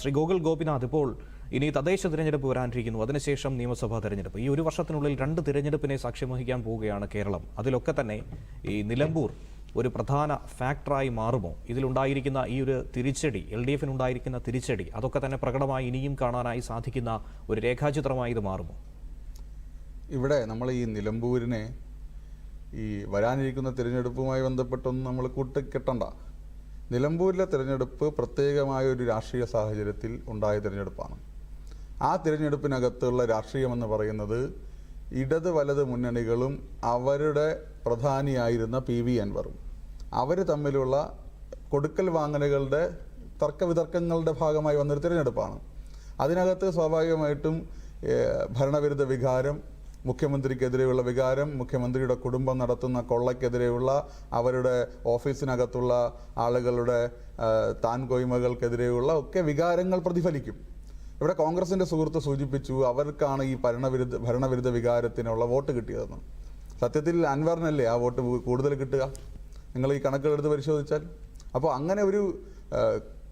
ശ്രീ ഗോകുൽ ഗോപിനാഥ് ഇപ്പോൾ ഇനി തദ്ദേശ തിരഞ്ഞെടുപ്പ് വരാനിരിക്കുന്നു. അതിനുശേഷം നിയമസഭാ തിരഞ്ഞെടുപ്പ്. ഈ ഒരു വർഷത്തിനുള്ളിൽ രണ്ട് തിരഞ്ഞെടുപ്പിനെ സാക്ഷ്യം വഹിക്കാൻ പോവുകയാണ് കേരളം. അതിലൊക്കെ തന്നെ ഈ നിലമ്പൂർ ഒരു പ്രധാന ഫാക്ടറായി മാറുമോ? ഇതിലുണ്ടായിരിക്കുന്ന ഈ ഒരു തിരിച്ചടി എൽ ഡി എഫിനുണ്ടായിരിക്കുന്ന തിരിച്ചടി അതൊക്കെ തന്നെ പ്രകടമായി ഇനിയും കാണാനായി സാധിക്കുന്ന ഒരു രേഖാചിത്രമായി ഇത് മാറുമോ? ഇവിടെ നമ്മൾ ഈ നിലമ്പൂരിനെ ഈ വരാനിരിക്കുന്ന തിരഞ്ഞെടുപ്പുമായി ബന്ധപ്പെട്ടൊന്നും നമ്മൾ കൂട്ടിക്കെട്ടണ്ട. നിലമ്പൂരിലെ തിരഞ്ഞെടുപ്പ് പ്രത്യേകമായ ഒരു രാഷ്ട്രീയ സാഹചര്യത്തിൽ ഉണ്ടായ തിരഞ്ഞെടുപ്പാണ്. ആ തിരഞ്ഞെടുപ്പിനകത്തുള്ള രാഷ്ട്രീയമെന്ന് പറയുന്നത് ഇടത് വലത് മുന്നണികളും അവരുടെ പ്രധാനിയായിരുന്ന പി വി അൻവറും. അവർ തമ്മിലുള്ള കൊടുക്കൽ വാങ്ങലുകളുടെ തർക്കവിതർക്കങ്ങളുടെ ഭാഗമായി വന്നൊരു തിരഞ്ഞെടുപ്പാണ്. അതിനകത്ത് സ്വാഭാവികമായിട്ടും ഭരണവിരുദ്ധ വികാരം മുഖ്യമന്ത്രിക്കെതിരെയുള്ള വികാരം മുഖ്യമന്ത്രിയുടെ കുടുംബം നടത്തുന്ന കൊള്ളയ്ക്കെതിരെയുള്ള അവരുടെ ഓഫീസിനകത്തുള്ള ആളുകളുടെ താൻകോയ്മകൾക്കെതിരെയുള്ള താൻ കൊയ്മകൾക്കെതിരെയുള്ള ഒക്കെ വികാരങ്ങൾ പ്രതിഫലിക്കും. ഇവിടെ കോൺഗ്രസിന്റെ സുഹൃത്ത് സൂചിപ്പിച്ചു അവർക്കാണ് ഈ ഭരണവിരുദ്ധ ഭരണവിരുദ്ധ വികാരത്തിനുള്ള വോട്ട് കിട്ടിയതെന്ന്. സത്യത്തിൽ അൻവറിനല്ലേ ആ വോട്ട് കൂടുതൽ കിട്ടുക? നിങ്ങൾ ഈ കണക്കുകൾ എടുത്ത് പരിശോധിച്ചാൽ. അപ്പോൾ അങ്ങനെ ഒരു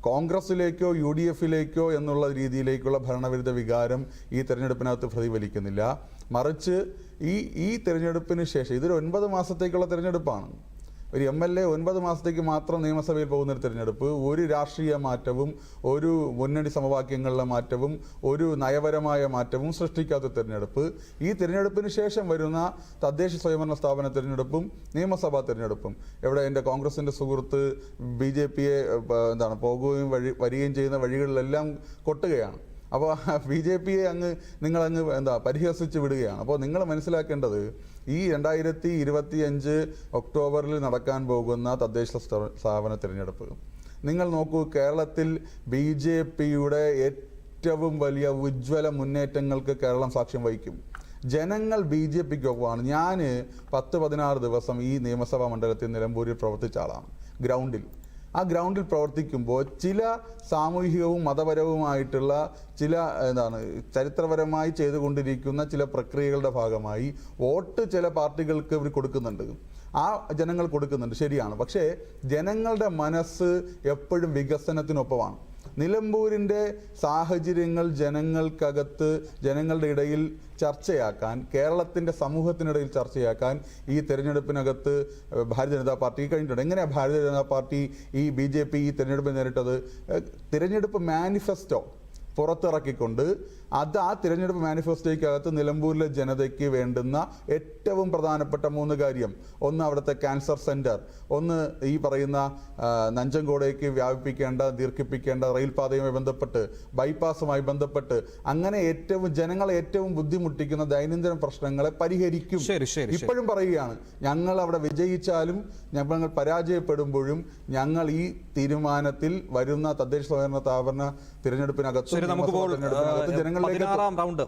കോൺഗ്രസ്സിലേക്കോ യു ഡി എഫിലേക്കോ എന്നുള്ള രീതിയിലേക്കുള്ള ഭരണവിരുദ്ധ വികാരം ഈ തെരഞ്ഞെടുപ്പിനകത്ത് പ്രതിഫലിക്കുന്നില്ല. മറിച്ച് ഈ ഈ തിരഞ്ഞെടുപ്പിന് ശേഷം ഇതൊരു ഒൻപത് മാസത്തേക്കുള്ള തിരഞ്ഞെടുപ്പാണ്. ഒരു എം എൽ എ ഒൻപത് മാസത്തേക്ക് മാത്രം നിയമസഭയിൽ പോകുന്നൊരു തിരഞ്ഞെടുപ്പ് ഒരു രാഷ്ട്രീയ മാറ്റവും ഒരു മുന്നണി സമവാക്യങ്ങളിലെ മാറ്റവും ഒരു നയപരമായ മാറ്റവും സൃഷ്ടിക്കാത്ത തിരഞ്ഞെടുപ്പ്. ഈ തിരഞ്ഞെടുപ്പിന് ശേഷം വരുന്ന തദ്ദേശ സ്വയംഭരണ സ്ഥാപന തിരഞ്ഞെടുപ്പും നിയമസഭാ തിരഞ്ഞെടുപ്പും. ഇവിടെ എന്റെ കോൺഗ്രസിന്റെ സുഹൃത്ത് ബി ജെ പിയെ എന്താണ് പോകുകയും വഴി വരികയും ചെയ്യുന്ന വഴികളിലെല്ലാം കൊട്ടുകയാണ്. അപ്പോൾ ബി ജെ പിയെ അങ്ങ് നിങ്ങൾ അങ്ങ് എന്താ പരിഹസിച്ച് വിടുകയാണ്. അപ്പോൾ നിങ്ങൾ മനസ്സിലാക്കേണ്ടത് ഈ രണ്ടായിരത്തി ഇരുപത്തി അഞ്ച് ഒക്ടോബറിൽ നടക്കാൻ പോകുന്ന തദ്ദേശ സ്ഥാ- സ്ഥാപന തിരഞ്ഞെടുപ്പ്. നിങ്ങൾ നോക്കൂ കേരളത്തിൽ ബി ജെ പിയുടെ ഏറ്റവും വലിയ ഉജ്ജ്വല മുന്നേറ്റങ്ങൾക്ക് കേരളം സാക്ഷ്യം വഹിക്കും. ജനങ്ങൾ ബി ജെ പിക്കൊപ്പമാണ്. ഞാൻ പത്ത് പതിനാറ് ദിവസം ഈ നിയമസഭാ മണ്ഡലത്തിൽ നിലമ്പൂരിൽ പ്രവർത്തിച്ച ആളാണ്. ഗ്രൗണ്ടിൽ. ആ ഗ്രൗണ്ടിൽ പ്രവർത്തിക്കുമ്പോൾ ചില സാമൂഹികവും മതപരവുമായിട്ടുള്ള ചില എന്താണ് ചരിത്രപരമായി ചെയ്തുകൊണ്ടിരിക്കുന്ന ചില പ്രക്രിയകളുടെ ഭാഗമായി വോട്ട് ചില പാർട്ടികൾക്ക് ഇവർ കൊടുക്കുന്നുണ്ട്. ആ ജനങ്ങൾ കൊടുക്കുന്നുണ്ട്. ശരിയാണ്. പക്ഷേ ജനങ്ങളുടെ മനസ്സ് എപ്പോഴും വികസനത്തിനൊപ്പമാണ്. നിലമ്പൂരിന്റെ സാഹചര്യങ്ങൾ ജനങ്ങൾക്കകത്ത് ജനങ്ങളുടെ ഇടയിൽ ചർച്ചയാക്കാൻ കേരളത്തിന്റെ സമൂഹത്തിനിടയിൽ ചർച്ചയാക്കാൻ ഈ തെരഞ്ഞെടുപ്പിനകത്ത് ഭാരതീയ ജനതാ പാർട്ടി കഴിഞ്ഞിട്ടുണ്ട്. എങ്ങനെയാണ് ഭാരതീയ ജനതാ പാർട്ടി ഈ ബി ജെ പി ഈ തെരഞ്ഞെടുപ്പ് നേരിട്ടത്? തിരഞ്ഞെടുപ്പ് മാനിഫെസ്റ്റോ പുറത്തിറക്കിക്കൊണ്ട് അത് ആ തിരഞ്ഞെടുപ്പ് മാനിഫെസ്റ്റോയ്ക്കകത്ത് നിലമ്പൂരിലെ ജനതയ്ക്ക് വേണ്ടുന്ന ഏറ്റവും പ്രധാനപ്പെട്ട മൂന്ന് കാര്യം. ഒന്ന് അവിടുത്തെ ക്യാൻസർ സെന്റർ ഒന്ന് ഈ പറയുന്ന നഞ്ചങ്കോടേക്ക് വ്യാപിപ്പിക്കേണ്ട ദീർഘിപ്പിക്കേണ്ട റെയിൽപാതയുമായി ബന്ധപ്പെട്ട് ബൈപ്പാസുമായി ബന്ധപ്പെട്ട് അങ്ങനെ ഏറ്റവും ജനങ്ങളെ ഏറ്റവും ബുദ്ധിമുട്ടിക്കുന്ന ദൈനംദിന പ്രശ്നങ്ങളെ പരിഹരിക്കും. ഇപ്പോഴും പറയുകയാണ് ഞങ്ങൾ അവിടെ വിജയിച്ചാലും ഞങ്ങൾ പരാജയപ്പെടുമ്പോഴും ഞങ്ങൾ ഈ തീരുമാനത്തിൽ വരുന്ന തദ്ദേശ സ്വയംഭരണ സ്ഥാപന തിരഞ്ഞെടുപ്പിനകത്തും ശരി ജനങ്ങളിലേക്ക് പതിനാറാം റൗണ്ട്.